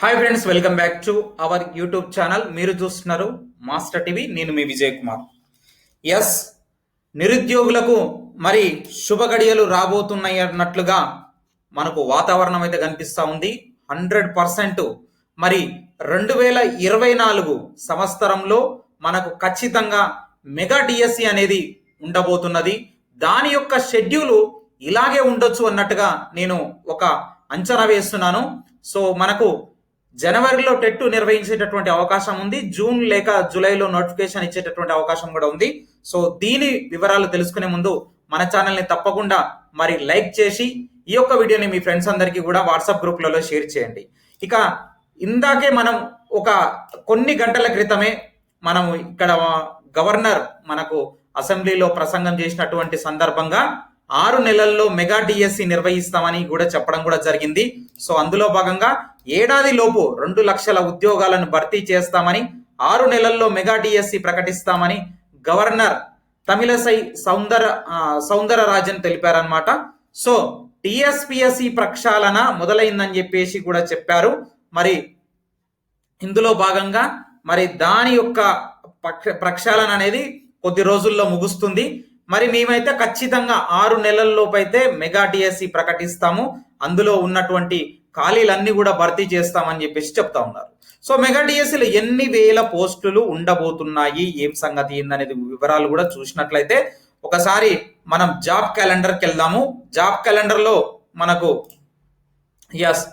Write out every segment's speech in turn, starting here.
Hi friends welcome back to our YouTube channel మీరు చూస్తున్నారు master TV నేను మీ Vijay Kumar yes నిరుద్యోగులకు మరి శుభ గడియలు రాబోతున్నాయి అన్నట్లుగా మనకు వాతావరణం అయితే కనిపిస్తూ ఉంది. హండ్రెడ్ పర్సెంట్ మరి రెండు వేల ఇరవై నాలుగు సంవత్సరంలో మనకు ఖచ్చితంగా మెగా డిఎస్సి అనేది ఉండబోతున్నది. దాని యొక్క షెడ్యూలు ఇలాగే ఉండొచ్చు అన్నట్టుగా నేను ఒక అంచనా వేస్తున్నాను. సో మనకు జనవరిలో టెట్ నిర్వహించేటటువంటి అవకాశం ఉంది. జూన్ లేక జూలైలో నోటిఫికేషన్ ఇచ్చేటటువంటి అవకాశం కూడా ఉంది. సో దీని వివరాలు తెలుసుకునే ముందు మన ఛానల్ని తప్పకుండా మరి లైక్ చేసి ఈ యొక్క వీడియోని మీ ఫ్రెండ్స్ అందరికీ కూడా వాట్సాప్ గ్రూప్లలో షేర్ చేయండి. ఇక ఇందాకే మనం ఒక కొన్ని గంటల క్రితమే మనం ఇక్కడ గవర్నర్ మనకు అసెంబ్లీలో ప్రసంగం చేసినటువంటి సందర్భంగా ఆరు నెలల్లో మెగా డిఎస్సి నిర్వహిస్తామని కూడా చెప్పడం కూడా జరిగింది. సో అందులో భాగంగా ఏడాది లోపు రెండు లక్షల ఉద్యోగాలను భర్తీ చేస్తామని ఆరు నెలల్లో మెగా డిఎస్సి ప్రకటిస్తామని గవర్నర్ తమిళసై సౌందర సౌందరరాజన్ తెలిపారనమాట సో టిఎస్పిఎస్సి ప్రక్షాళన మొదలైందని చెప్పేసి కూడా చెప్పారు. మరి ఇందులో భాగంగా మరి దాని యొక్క ప్రక్షాళన అనేది కొద్ది రోజుల్లో ముగుస్తుంది. మరి మేమైతే ఖచ్చితంగా ఆరు నెలల్లోపు అయితే మెగా డిఎస్సి ప్రకటిస్తాము. అందులో ఉన్నటువంటి ఖాళీలన్నీ కూడా భర్తీ చేస్తామని చెప్పేసి చెప్తా ఉన్నారు. సో మెగా డిఎస్సిలో ఎన్ని వేల పోస్టులు ఉండబోతున్నాయి? ఏం సంగతి? ఏందనేది వివరాలు కూడా చూసినట్లయితే ఒకసారి మనం జాబ్ క్యాలెండర్కి వెళ్దాము. జాబ్ క్యాలెండర్లో మనకు ఎస్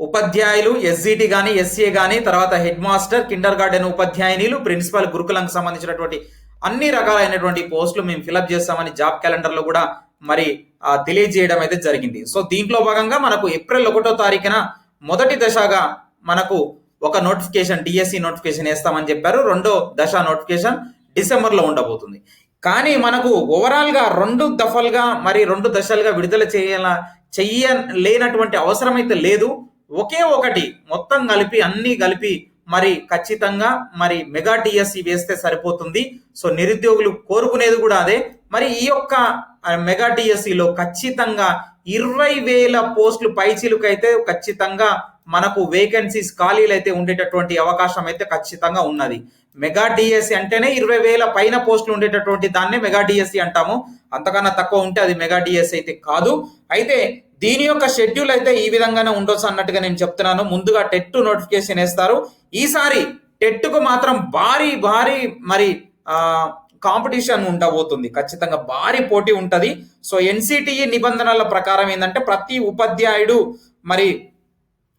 ఉపాధ్యాయులు ఎస్జిటి కానీ ఎస్సీఏ కానీ తర్వాత హెడ్ మాస్టర్ కిండర్ గార్డెన్ ఉపాధ్యాయునిలు ప్రిన్సిపల్ గురుకులకు సంబంధించినటువంటి అన్ని రకాలైనటువంటి పోస్టులు మేము ఫిలప్ చేస్తామని జాబ్ క్యాలెండర్లో కూడా మరి ఆ, తెలియజేయడం అయితే జరిగింది. సో దీంట్లో భాగంగా మనకు ఏప్రిల్ ఒకటో తారీఖున మొదటి దశగా మనకు ఒక నోటిఫికేషన్ డిఎస్సి నోటిఫికేషన్ వేస్తామని చెప్పారు. రెండో దశ నోటిఫికేషన్ డిసెంబర్లో ఉండబోతుంది. కానీ మనకు ఓవరాల్గా రెండు దఫలుగా మరి రెండు దశలుగా విడుదల చేయాల చెయ్య లేనటువంటి అవసరం అయితే లేదు. ఒకే ఒకటి మొత్తం కలిపి అన్నీ కలిపి మరి ఖచ్చితంగా మరి మెగా డిఎస్సి వేస్తే సరిపోతుంది. సో నిరుద్యోగులు కోరుకునేది కూడా అదే. మరి ఈ యొక్క మెగా డిఎస్సిలో ఖచ్చితంగా ఇరవై వేల పోస్టులు పైచీలకైతే ఖచ్చితంగా మనకు వేకెన్సీస్ ఖాళీలు అయితే ఉండేటటువంటి అవకాశం అయితే ఖచ్చితంగా ఉన్నది. మెగా డిఎస్సి అంటేనే ఇరవై వేల పైన పోస్టులు ఉండేటటువంటి దాన్నే మెగా డిఎస్సి అంటాము. అంతకన్నా తక్కువ ఉంటే అది మెగా డిఎస్సి అయితే కాదు. అయితే దీని యొక్క షెడ్యూల్ అయితే ఈ విధంగానే ఉండొచ్చు అన్నట్టుగా నేను చెప్తున్నాను. ముందుగా టెట్ నోటిఫికేషన్ వేస్తారు. ఈసారి టెట్కు మాత్రం భారీ భారీ మరి కాంపిటీషన్ ఉండబోతుంది. ఖచ్చితంగా భారీ పోటీ ఉంటుంది. సో ఎన్సిటిఈ నిబంధనల ప్రకారం ఏంటంటే ప్రతి ఉపాధ్యాయుడు మరి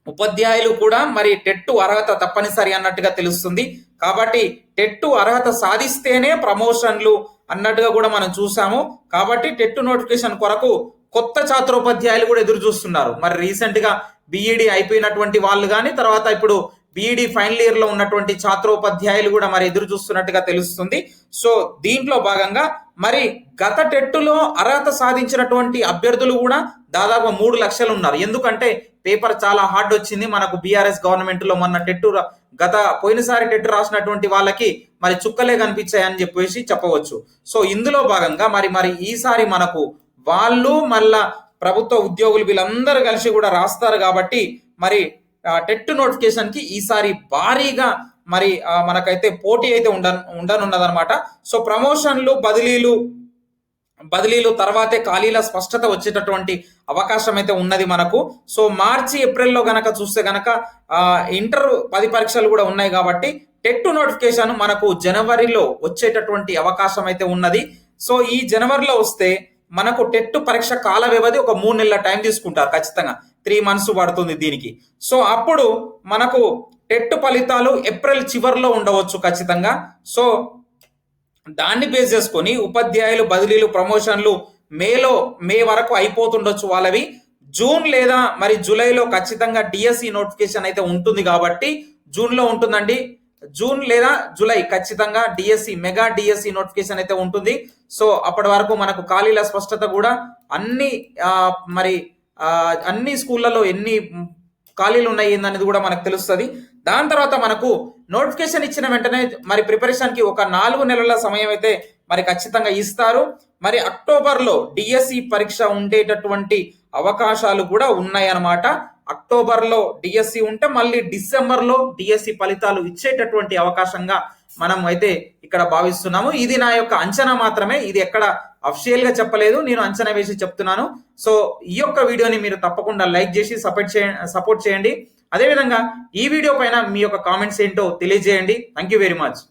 ఉపాధ్యాయులు కూడా మరి టెట్టు అర్హత తప్పనిసరి అన్నట్టుగా తెలుస్తుంది. కాబట్టి టెట్టు అర్హత సాధిస్తేనే ప్రమోషన్లు అన్నట్టుగా కూడా మనం చూసాము. కాబట్టి టెట్టు నోటిఫికేషన్ కొరకు కొత్త ఛాత్రోపాధ్యాయులు కూడా ఎదురు చూస్తున్నారు. మరి రీసెంట్గా బిఈడి అయిపోయినటువంటి వాళ్ళు కానీ తర్వాత ఇప్పుడు బిఈడి ఫైనల్ ఇయర్లో ఉన్నటువంటి ఛాత్రోపాధ్యాయులు కూడా మరి ఎదురు చూస్తున్నట్టుగా తెలుస్తుంది. సో దీంట్లో భాగంగా మరి గత టెట్టులో అర్హత సాధించినటువంటి అభ్యర్థులు కూడా దాదాపు మూడు లక్షలు ఉన్నారు. ఎందుకంటే పేపర్ చాలా హార్డ్ వచ్చింది. మనకు బీఆర్ఎస్ గవర్నమెంట్లో మొన్న టెట్టు రా- గత పోయినసారి టెట్టు రాసినటువంటి వాళ్ళకి మరి చుక్కలే కనిపించాయని చెప్పేసి చెప్పవచ్చు. సో ఇందులో భాగంగా మరి మరి ఈసారి మనకు వాళ్ళు మళ్ళా ప్రభుత్వ ఉద్యోగులు వీళ్ళందరూ కలిసి కూడా రాస్తారు కాబట్టి మరి టెట్ నోటిఫికేషన్కి ఈసారి భారీగా మరి మనకైతే పోటీ అయితే ఉండ ఉండనున్నదనమాట సో ప్రమోషన్లు బదిలీలు బదిలీలు తర్వాతే ఖాళీల స్పష్టత వచ్చేటటువంటి అవకాశం అయితే ఉన్నది మనకు. సో మార్చి ఏప్రిల్లో గనక చూస్తే గనక ఇంటర్ పది పరీక్షలు కూడా ఉన్నాయి కాబట్టి టెట్ నోటిఫికేషన్ మనకు జనవరిలో వచ్చేటటువంటి అవకాశం అయితే ఉన్నది. సో ఈ జనవరిలో వస్తే మనకు టెట్ పరీక్ష కాల వ్యవధి ఒక మూడు నెలల టైం తీసుకుంటారు ఖచ్చితంగా. త్రీ మంత్స్ పడుతుంది దీనికి. సో అప్పుడు మనకు టెట్ ఫలితాలు ఏప్రిల్ చివరిలో ఉండవచ్చు ఖచ్చితంగా. సో దాన్ని బేస్ చేసుకొని ఉపాధ్యాయులు బదిలీలు ప్రమోషన్లు మేలో మే వరకు అయిపోతుండొచ్చు వాళ్ళవి. జూన్ లేదా మరి జూలైలో ఖచ్చితంగా డిఎస్సి నోటిఫికేషన్ అయితే ఉంటుంది కాబట్టి జూన్లో ఉంటుందండి. జూన్ లేదా జూలై ఖచ్చితంగా డిఎస్సి మెగా డిఎస్సి నోటిఫికేషన్ అయితే ఉంటుంది. సో అప్పటి వరకు మనకు ఖాళీల స్పష్టత కూడా అన్ని మరి అన్ని స్కూళ్ళలో ఎన్ని ఖాళీలు ఉన్నాయి అనేది కూడా మనకు తెలుస్తుంది. దాని తర్వాత మనకు నోటిఫికేషన్ ఇచ్చిన వెంటనే మరి ప్రిపరేషన్కి ఒక నాలుగు నెలల సమయం అయితే మరి ఖచ్చితంగా ఇస్తారు. మరి అక్టోబర్లో డిఎస్సి పరీక్ష ఉండేటటువంటి అవకాశాలు కూడా ఉన్నాయన్నమాట. అక్టోబర్లో డిఎస్సి ఉంటే మళ్ళీ డిసెంబర్లో డిఎస్సి ఫలితాలు ఇచ్చేటటువంటి అవకాశంగా మనం అయితే ఇక్కడ భావిస్తున్నాము. ఇది నా యొక్క అంచనా మాత్రమే. ఇది ఎక్కడ అఫిషియల్గా చెప్పలేదు. నేను అంచనా వేసి చెప్తున్నాను. సో ఈ యొక్క వీడియోని మీరు తప్పకుండా లైక్ చేసి సపోర్ట్ చే సపోర్ట్ చేయండి. అదేవిధంగా ఈ వీడియో పైన మీ యొక్క కామెంట్స్ ఏంటో తెలియజేయండి. Thank you very much